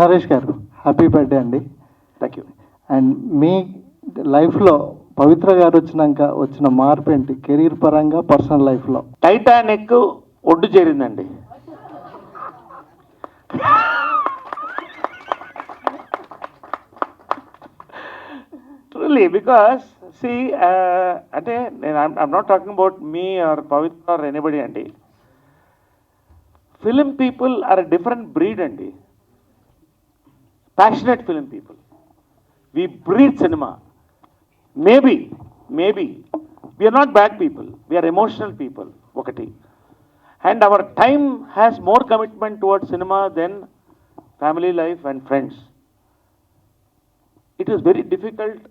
నరేష్ గారు happy birthday అండి. Thank you and మీ లైఫ్లో పవిత్ర గారు వచ్చినాక వచ్చిన మార్పు ఏంటి? కెరీర్ పరంగా పర్సనల్ లైఫ్లో టైటానిక్ ఒడ్డు చేరిందండి. ట్రూలీ బికాస్ సి అంటే నేను I'm not talking about me or Pavitra or anybody అండి. Film people are a different breed అండి. passionate film people we breed cinema maybe maybe we are not bad people we are emotional people ఒకటి and our time has more commitment towards cinema then family life and friends it is very difficult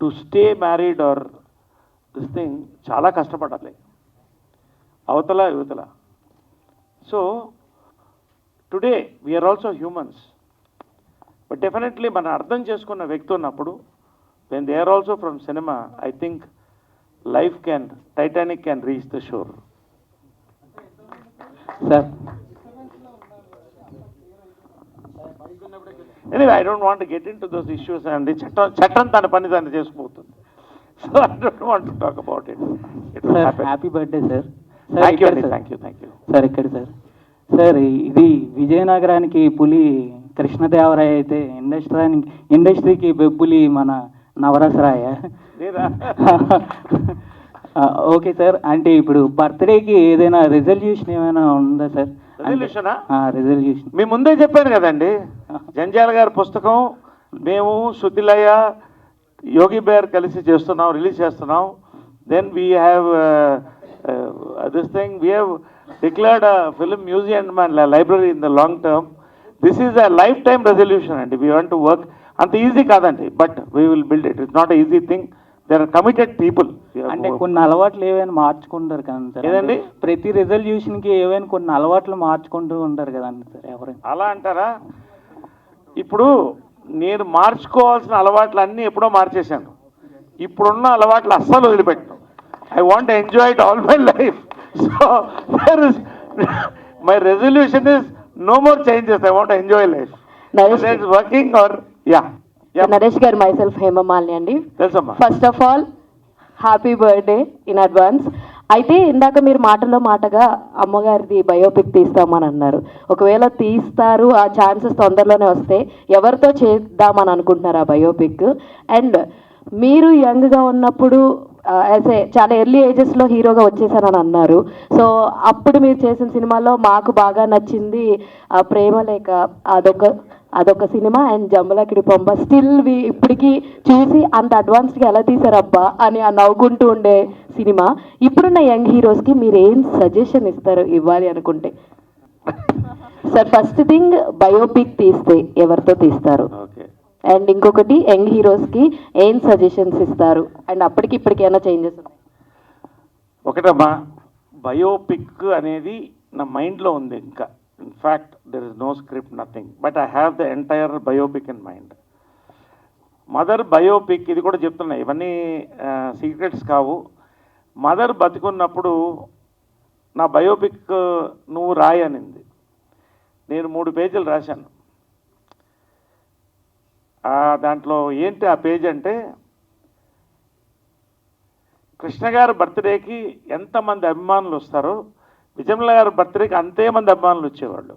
to stay married or this thing చాలా కష్టపడాలి అవతల యువతల so Today we are also humans but definitely మనం అర్థం చేసుకున్న వ్యక్తి ఉన్నప్పుడు when they are also from cinema I think life can Titanic can reach the shore sir anyway I don't want get into those issues అండి చట్టం చట్టం తన పని తను చేసుకుపోతుంది. So I don't want talk about it happy birthday sir thank you thank you thank you sir ఇక్కడ sir sir ఇది విజయనగరానికి పులి కృష్ణదేవరాయ అయితే ఇండస్ట్రీ ఇండస్ట్రీకి బెబ్బులి మన నవరసరాయ. Okay sir. అంటే ఇప్పుడు బర్త్డేకి ఏదైనా రెజల్యూషన్ ఏమైనా ఉందా సార్? ఆ? రెజల్యూషన్. మీ ముందే చెప్పాను కదండి. జంజాల గారి పుస్తకం మేము శృతిలయ యోగి బేర్ కలిసి చేస్తున్నాం రిలీజ్ చేస్తున్నాం. Then we have this thing we have declared film museum and library in the long term this is a lifetime resolution అండి వీ వాంట్ టు వర్క్ అంత ఈజీ కాదండి but we will build it it's not easy thing there are committed people అంటే కొన్ని అలవాట్లు ఏవైనా మార్చుకుంటారు కదండి sir. ఏదండి? అంటే ప్రతి రెజల్యూషన్కి ఏవైనా కొన్ని అలవాట్లు మార్చుకుంటూ ఉంటారు కదండి సార్ ఎవరైనా. అలా అంటారా? ఇప్పుడు నేను మార్చుకోవాల్సిన అలవాట్లు అన్నీ ఎప్పుడో మార్చేశాను. ఇప్పుడున్న అలవాట్లు అస్సలు వదిలిపెట్టను. I want enjoy it all my life so is my resolution is no more changes I want enjoy life Naresh working are yeah Naresh garu myself Hemamalini అండి. First of all happy birthday in advance అయితే ఇందాక మీరు మాటలో మాటగా అమ్మగారిది biopic తీస్తామని అన్నారు. ఒకవేళ తీస్తారు ఆ ఛాన్సెస్ తొందరలోనే వస్తే ఎవరితో చేద్దామని అనుకుంటున్నారు ఆ బయోపిక్ అండ్ మీరు యంగ్గా ఉన్నప్పుడు యాజ్ ఏ చాలా ఎర్లీ ఏజెస్లో హీరోగా వచ్చేసానని అన్నారు. సో అప్పుడు మీరు చేసిన సినిమాలో మాకు బాగా నచ్చింది ఆ ప్రేమ లేక అదొక అదొక cinema and Jambalakidi Pamba. Still ఇప్పటికి చూసి అంత అడ్వాన్స్డ్గా ఎలా తీసారబ్బా అని ఆ నవ్వుకుంటూ ఉండే సినిమా. ఇప్పుడున్న యంగ్ హీరోస్కి మీరు ఏం సజెషన్ ఇస్తారు ఇవ్వాలి అనుకుంటే? సార్ ఫస్ట్ థింగ్ బయోపిక్ తీస్తే ఎవరితో తీస్తారు? అండ్ ఇంకొకటి యంగ్ హీరోస్కి ఏం సజెషన్స్ ఇస్తారు? అండ్ అప్పటికి ఇప్పటికి ఏమైనా చేంజెస్ ఉన్నాయి? ఒకటమ్మా బయోపిక్ అనేది నా మైండ్లో ఉంది ఇంకా. In fact there is no script nothing but I have the entire biopic in mind mother biopic ఇది కూడా చెప్తున్నాయి ఇవన్నీ సీక్రెట్స్ కావు. మదర్ బతికున్నప్పుడు నా బయోపిక్ నువ్వు రాయనింది. నేను మూడు పేజీలు రాశాను. దాంట్లో ఏంటి ఆ పేజ్ అంటే కృష్ణ గారి బర్త్డేకి ఎంతమంది అభిమానులు వస్తారో విజయమ్ల గారి బర్త్డేకి అంతే మంది అభిమానులు వచ్చేవాళ్ళు.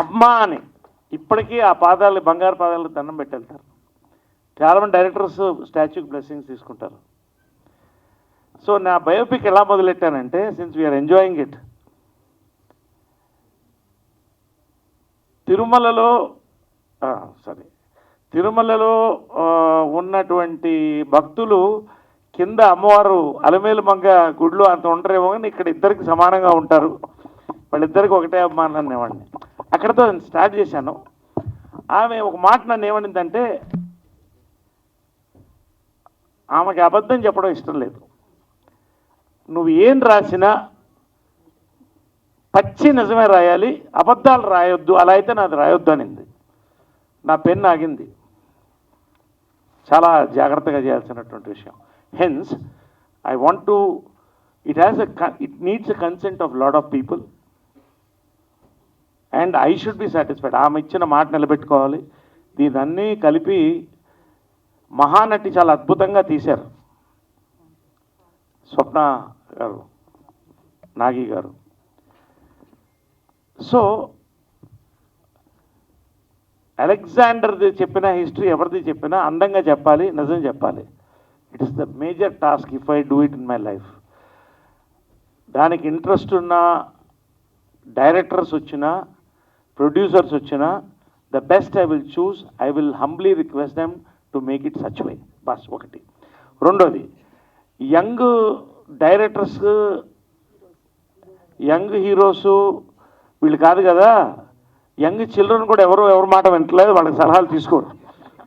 అమ్మ అని ఇప్పటికీ ఆ పాదాలు బంగారు పాదాలు దండం పెట్టెళ్తారు. చాలామంది డైరెక్టర్స్ స్టాచ్యూకి బ్లెస్సింగ్స్ తీసుకుంటారు. సో నా బయోపిక్ ఎలా మొదలెట్టానంటే since we are enjoying it తిరుమలలో సరే. తిరుమలలో ఉన్నటువంటి భక్తులు కింద అమ్మవారు అలమేలు మంగ గుడిలో అంత ఉండరేమో కానీ ఇక్కడ ఇద్దరికి సమానంగా ఉంటారు. వాళ్ళిద్దరికి ఒకటే అభిమానం అనేవాడిని అక్కడతో నేను స్టార్ట్ చేశాను. ఆమె ఒక మాట నన్ను ఏమనిందంటే ఆమెకి అబద్ధం చెప్పడం ఇష్టం లేదు. నువ్వు ఏం రాసినా పచ్చి నిజమే రాయాలి అబద్ధాలు రాయొద్దు అలా అయితే నాది రాయొద్దు అనింది. నా పెన్ ఆగింది. చాలా జాగ్రత్తగా చేయాల్సినటువంటి విషయం. Hence I want to it has a it needs a consent of lot of people and I should be satisfied ఆమె ఇచ్చిన మాట నిలబెట్టుకోవాలి. దీనన్నీ కలిపి మహానటి చాలా అద్భుతంగా తీశారు. స్వప్న గారు నాగి గారు. సో అలెగ్జాండర్ది చెప్పిన హిస్టరీ ఎవరిది చెప్పినా అందంగా చెప్పాలి నిజం చెప్పాలి. It is the major task if I do it in my life దానికి ఇంట్రెస్ట్ ఉన్న డైరెక్టర్స్ వచ్చినా ప్రొడ్యూసర్స్ వచ్చినా the best I will choose I will humbly request them to make it such way bus ఒకటి. రెండోది young directors young heroes వీళ్ళు కాదు కదా young children కూడా ఎవరు ఎవరు మాట వింటలేదు వాళ్ళకి సలహాలు తీసుకోరు.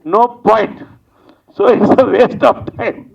No point. So it's a waste of time.